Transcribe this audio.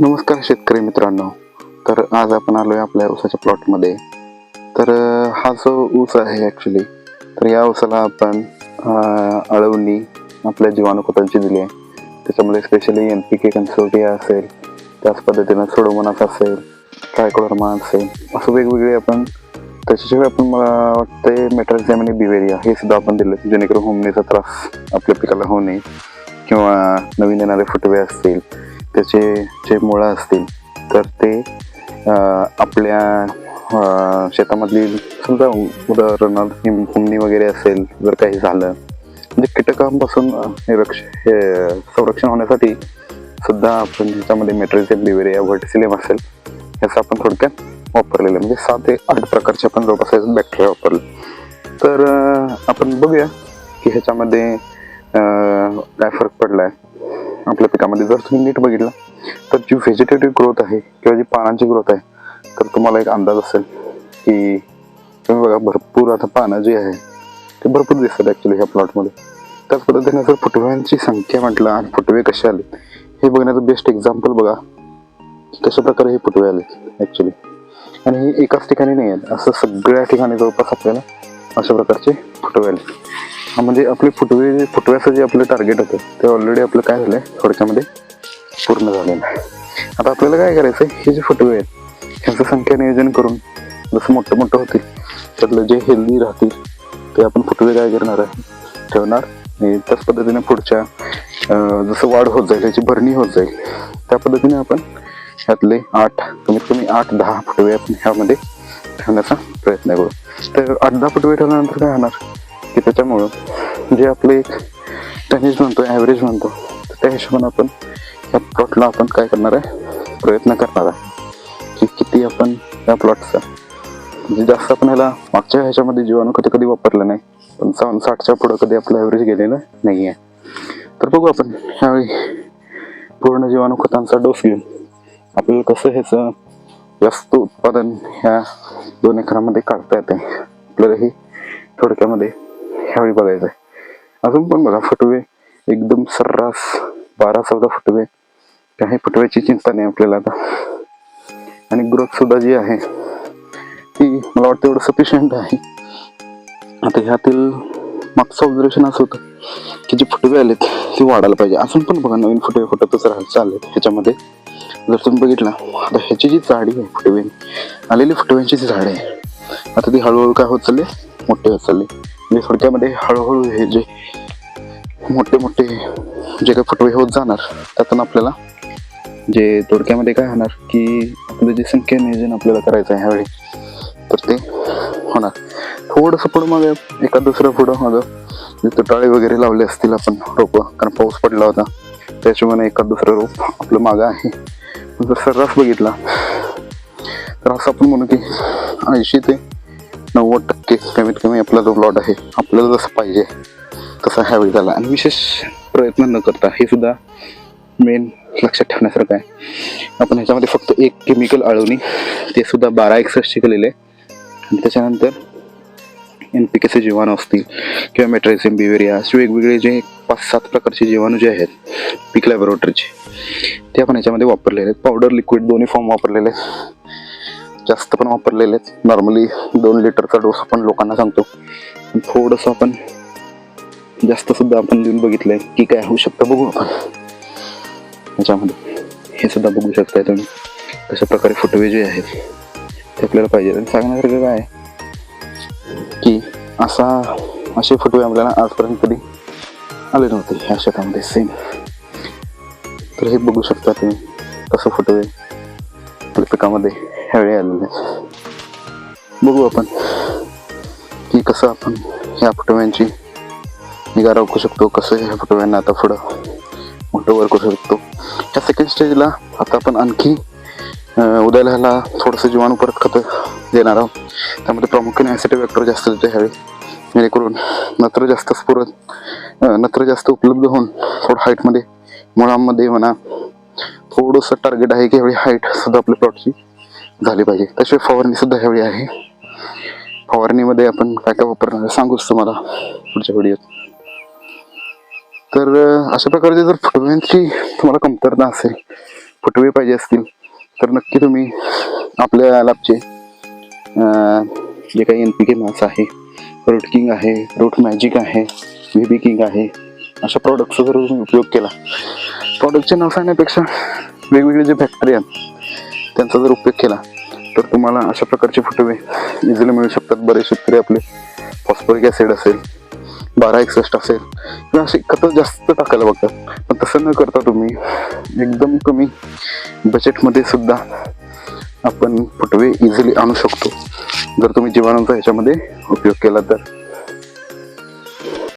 नमस्कार शेतकरी मित्रांनो. तर आज आपण आलो आहे आपल्या ऊसाच्या प्लॉटमध्ये तर हा जो ऊस आहे ॲक्च्युली तर या ऊसाला आपण अळवणी आपल्या जीवाणू खतांची दिली आहे. त्याच्यामध्ये specially N P K consortia असेल त्याच पद्धतीनं सोडोमनास असेल ट्रायकोडर्मा असेल असं वेगवेगळे आपण त्याच्याशिवाय आपण मला वाटतंय आणि बिवेरिया हे सुद्धा आपण दिलं जेणेकरून होमनेचा त्रास आपल्या पिकाला होऊ नये. किंवा नवीन येणारे फुटवे असतील त्याचे जे मुळं असतील तर ते आपल्या शेतामधली समजा उदाहरणार्थ हुमणी वगैरे असेल जर काही झालं म्हणजे कीटकांपासून निरक्ष हे संरक्षण होण्यासाठी सुद्धा आपण ह्याच्यामध्ये मेट्रोझियम बिवेरिया व्हर्टिसिलियम असेल ह्याचं आपण थोडक्यात वापरलेलं आहे. म्हणजे सात ते आठ प्रकारचे आपण जवळपास बॅक्टेरिया वापरले तर आपण बघूया की ह्याच्यामध्ये काय फरक आहे आपल्या पिकामध्ये जर तुम्ही नीट बघितलं तर जी व्हेजिटेटिव्ह ग्रोथ आहे किंवा जी पानांची ग्रोथ आहे तर तुम्हाला एक अंदाज असेल की तुम्ही बघा भरपूर आता पानं जी आहे ते भरपूर दिसतात ॲक्च्युली ह्या प्लॉटमध्ये त्याच पद्धतीने जर फुटव्यांची संख्या म्हटलं आणि फुटवे कसे आले हे बघण्याचं बेस्ट एक्झाम्पल बघा की कशा प्रकारे हे फुटवे आले ॲक्च्युली आणि हे एकाच ठिकाणी नाही आहेत असं सगळ्या ठिकाणी जवळपास आपल्याला अशा प्रकारचे फुटवे आले. म्हणजे आपले फुटवे फुटव्याचं जे आपलं टार्गेट होतं ते ऑलरेडी आपलं काय झालंय? थोडक्यामध्ये पूर्ण झालेलं आहे. आता आपल्याला काय करायचं हे जे फुटवे आहेत ह्यांचं संख्या नियोजन करून जसं मोठं मोठं होतील त्यातलं जे हेल्दी राहतील ते आपण फुटवे काय करणार आहे? ठेवणार. आणि त्याच पद्धतीने पुढच्या जसं वाढ होत जाईल त्याची भरणी होत जाईल त्या पद्धतीने आपण ह्यातले आठ कमीत कमी आठ दहा फुटवे आपण ह्यामध्ये ठेवण्याचा प्रयत्न करू. तर आठ दहा फुटवे ठेवल्यानंतर काय होणार? की त्याच्यामुळं जे आपले एक टनेज म्हणतो ॲव्हरेज म्हणतो तर त्या हिशोबाने आपण या प्लॉटला आपण काय करणार आहे प्रयत्न करणार आहे. की किती आपण या प्लॉटचा म्हणजे जास्त आपण ह्याला मागच्या ह्याच्यामध्ये जीवाणू कधी कधी वापरलं नाही पंचावन्न साठच्या पुढं कधी आपलं ॲव्हरेज गेलेलं नाही आहे. तर बघू आपण ह्यावेळी पूर्ण जीवाणू खतांचा डोस घेऊन आपल्याला कसं ह्याचं जास्त उत्पादन ह्या दोन एकरामध्ये काढता येते आपल्याला हे थोडक्यामध्ये ह्यावेळी बघायचं आहे अजून पण बघा फुटवे. एकदम सर्रास बारा चौदा फुटवे. काही फुटव्याची चिंता नाही आपल्याला आता. आणि ग्रोथ सुद्धा जी आहे ती मला वाटतं एवढं सफिशियंट आहे. आता ह्यातील मागचं ऑब्झर्वेशन असं होतं की जे फुटवे आलेत ते वाढायला पाहिजे. अजून पण बघा नवीन फुटवे फुटतच राहायला चाललेत ह्याच्यामध्ये. जर तुम्ही बघितला आता ह्याची जी झाडी आहे फुटवे आलेली फुटव्यांची जी झाड आहे आता ती हळूहळू काय होत चालली? मोठे होत चालले. म्हणजे थोडक्यामध्ये हळूहळू हे जे मोठे मोठे जे काही फुटवे होत जाणार त्यातून आपल्याला जे थोडक्यामध्ये काय होणार की आपलं जे संख्या नियोजन आपल्याला करायचं आहे ह्यावेळी तर ते होणार. थोडंसं पुढं मग एका दुसरं पुढं माझं जिथं टाळे वगैरे लावले असतील आपण रोपं कारण पाऊस पडला होता त्याच्यामुळे एका दुसरं रोप आपलं मागं आहे. जर सर्रास बघितला तर असं आपण म्हणू की ऐंशी ते नव्वद टक्के कमीत कमी आपला जो प्लॉट आहे आपल्याला जसं पाहिजे तसा ह्यावेळी झाला. आणि विशेष प्रयत्न न करता हे सुद्धा मेन लक्षात ठेवण्यासारखं आहे. आपण ह्याच्यामध्ये फक्त एक केमिकल अळवणी ते सुद्धा बारा एकसष्टचे केलेले आहे. आणि त्याच्यानंतर एन पी केचे जीवाणू असतील किंवा मेट्रायझिम बिवेरिया असे वेगवेगळे जे पाच सात प्रकारचे जीवाणू जे आहेत पीक लॅबोरेटरीचे ते आपण ह्याच्यामध्ये वापरलेले आहेत. पावडर लिक्विड दोन्ही फॉर्म वापरलेले आहेत. जास्त पण वापरलेले आहेत नॉर्मली दोन लिटरचा डोस आपण लोकांना सांगतो. थोडंसं आपण जास्त सुद्धा आपण देऊन बघितलंय की काय होऊ शकतं बघू आपण. ह्याच्यामध्ये हे सुद्धा बघू शकताय तुम्ही. कशा प्रकारे फुटवे जे आहेत ते आपल्याला पाहिजे. आणि सांगण्यासारखं काय आहे? की असा असे फुटवे आपल्याला आजपर्यंत कधी आले नव्हते. ह्या शेतामध्ये सेम तर हे बघू शकता तुम्ही कसं फुटवे. पिकामध्ये ह्यावेळी आलेले आहेत बघू आपण की कसं आपण ह्या फुटव्यांची निगा राखू शकतो कसं ह्या फुटव्यांना आता पुढं मोठं वर करू शकतो ह्या सेकंड स्टेजला आता आपण आणखी उदयाला उद्याला ह्याला थोडंसं जीवाणू परत खतं देणार आहोत. त्यामध्ये प्रामुख्याने ॲसिड वॅक्टर जास्त देते ह्यावेळी जेणेकरून नत्र जास्त स्फुरत नत्र जास्त उपलब्ध होऊन थोडं हाईटमध्ये मुळांमध्ये म्हणा थोडंसं टार्गेट आहे की यावेळी हाईट सुद्धा आपल्या प्लॉटची झाली पाहिजे. तसे फवारणी सुद्धा ह्यावेळी आहे. फवारणीमध्ये आपण काय काय वापरणार सांगूच तुम्हाला पुढच्या व्हिडिओत तर अशा प्रकारचे जर फुटव्यांची तुम्हाला कमतरता असेल फुटवे पाहिजे असतील तर नक्की तुम्ही आपल्या लॅबचे जे काही एन पी के मास आहे रूट किंग आहे रूट मॅजिक आहे व्ही बी किंग आहे अशा प्रॉडक्टचा जर तुम्ही उपयोग केला प्रॉडक्टचे नाव सांगण्यापेक्षा वेगवेगळे जे फॅक्टरी आहेत त्यांचा जर उपयोग केला तर तुम्हाला अशा प्रकारचे फुटवे इझिली मिळू शकतात. बरेच शेतकरी आपले फॉस्फरिक ॲसिड असेल बारा एकसष्ट असेल किंवा असे खतं जास्त टाकायला बघतात. पण तसं न करता तुम्ही एकदम कमी बजेटमध्ये सुद्धा आपण फुटवे इझिली आणू शकतो. जर तुम्ही जीवाणूंचा ह्याच्यामध्ये उपयोग केला तर.